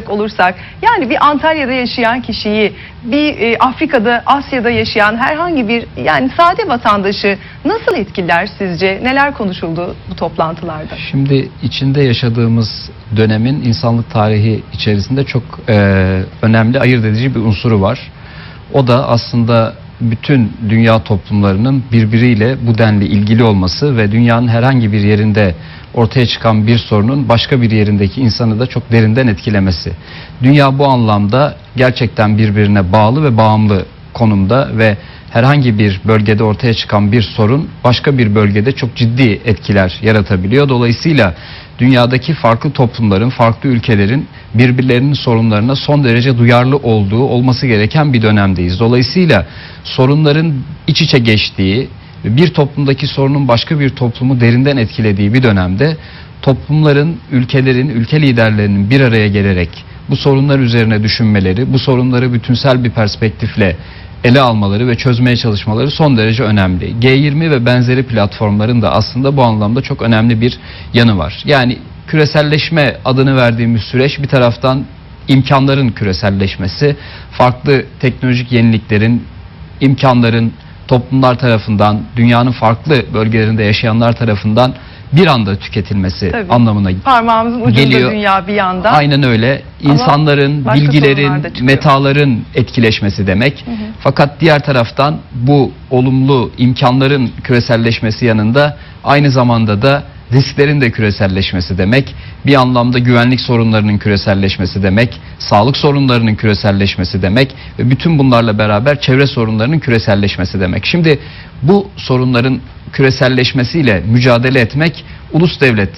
olursak yani bir Antalya'da yaşayan kişiyi bir e, Afrika'da Asya'da yaşayan herhangi bir yani sade vatandaşı nasıl etkiler sizce neler konuşuldu bu toplantılarda? Şimdi içinde yaşadığımız dönemin insanlık tarihi içerisinde çok e, önemli ayırt edici bir unsuru var. O da aslında bütün dünya toplumlarının birbiriyle bu denli ilgili olması ve dünyanın herhangi bir yerinde ortaya çıkan bir sorunun başka bir yerindeki insanı da çok derinden etkilemesi. Dünya bu anlamda gerçekten birbirine bağlı ve bağımlı konumda ve herhangi bir bölgede ortaya çıkan bir sorun başka bir bölgede çok ciddi etkiler yaratabiliyor. Dolayısıyla dünyadaki farklı toplumların, farklı ülkelerin birbirlerinin sorunlarına son derece duyarlı olduğu, olması gereken bir dönemdeyiz. Dolayısıyla sorunların iç içe geçtiği, bir toplumdaki sorunun başka bir toplumu derinden etkilediği bir dönemde toplumların, ülkelerin, ülke liderlerinin bir araya gelerek bu sorunlar üzerine düşünmeleri, bu sorunları bütünsel bir perspektifle ele almaları ve çözmeye çalışmaları son derece önemli. G20 ve benzeri platformların da aslında bu anlamda çok önemli bir yanı var. Yani küreselleşme adını verdiğimiz süreç bir taraftan imkanların küreselleşmesi, farklı teknolojik yeniliklerin, imkanların toplumlar tarafından, dünyanın farklı bölgelerinde yaşayanlar tarafından bir anda tüketilmesi Tabii. anlamına Parmağımızın ucunda Geliyor. dünya bir yanda. Aynen öyle. Ama İnsanların, sorunlar bilgilerin, metaların etkileşmesi demek. hı. Fakat diğer taraftan bu olumlu imkanların küreselleşmesi yanında aynı zamanda da risklerin de küreselleşmesi demek. Bir anlamda güvenlik sorunlarının küreselleşmesi demek, sağlık sorunlarının küreselleşmesi demek ve bütün bunlarla beraber çevre sorunlarının küreselleşmesi demek. Şimdi bu sorunların küreselleşmesiyle mücadele etmek ulus devlet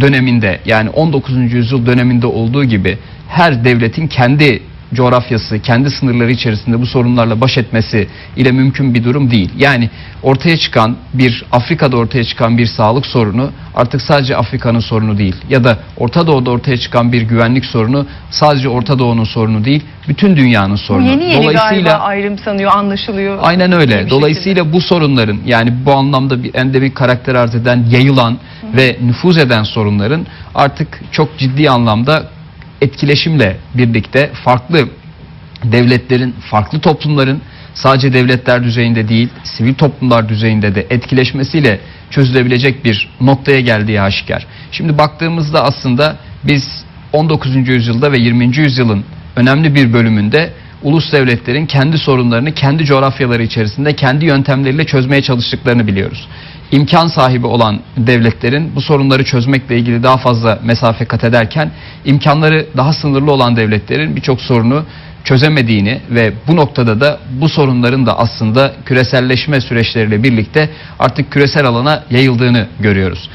döneminde yani 19. yüzyıl döneminde olduğu gibi her devletin kendi coğrafyası, kendi sınırları içerisinde bu sorunlarla baş etmesi ile mümkün bir durum değil. Yani ortaya çıkan bir Afrika'da ortaya çıkan bir sağlık sorunu artık sadece Afrika'nın sorunu değil ya da Orta Doğu'da ortaya çıkan bir güvenlik sorunu sadece Orta Doğu'nun sorunu değil, bütün dünyanın sorunu. yeni yeni galiba ayrım sanıyor, anlaşılıyor. Aynen öyle. Dolayısıyla bu sorunların yani bu anlamda bir endemik karakter arz eden, yayılan ve nüfuz eden sorunların artık çok ciddi anlamda etkileşimle birlikte farklı devletlerin, farklı toplumların sadece devletler düzeyinde değil, sivil toplumlar düzeyinde de etkileşmesiyle çözülebilecek bir noktaya geldiği aşikar. Şimdi baktığımızda aslında biz 19. yüzyılda ve 20. yüzyılın önemli bir bölümünde ulus devletlerin kendi sorunlarını kendi coğrafyaları içerisinde kendi yöntemleriyle çözmeye çalıştıklarını biliyoruz. İmkan sahibi olan devletlerin bu sorunları çözmekle ilgili daha fazla mesafe kat ederken imkanları daha sınırlı olan devletlerin birçok sorunu çözemediğini ve bu noktada da bu sorunların da aslında küreselleşme süreçleriyle birlikte artık küresel alana yayıldığını görüyoruz.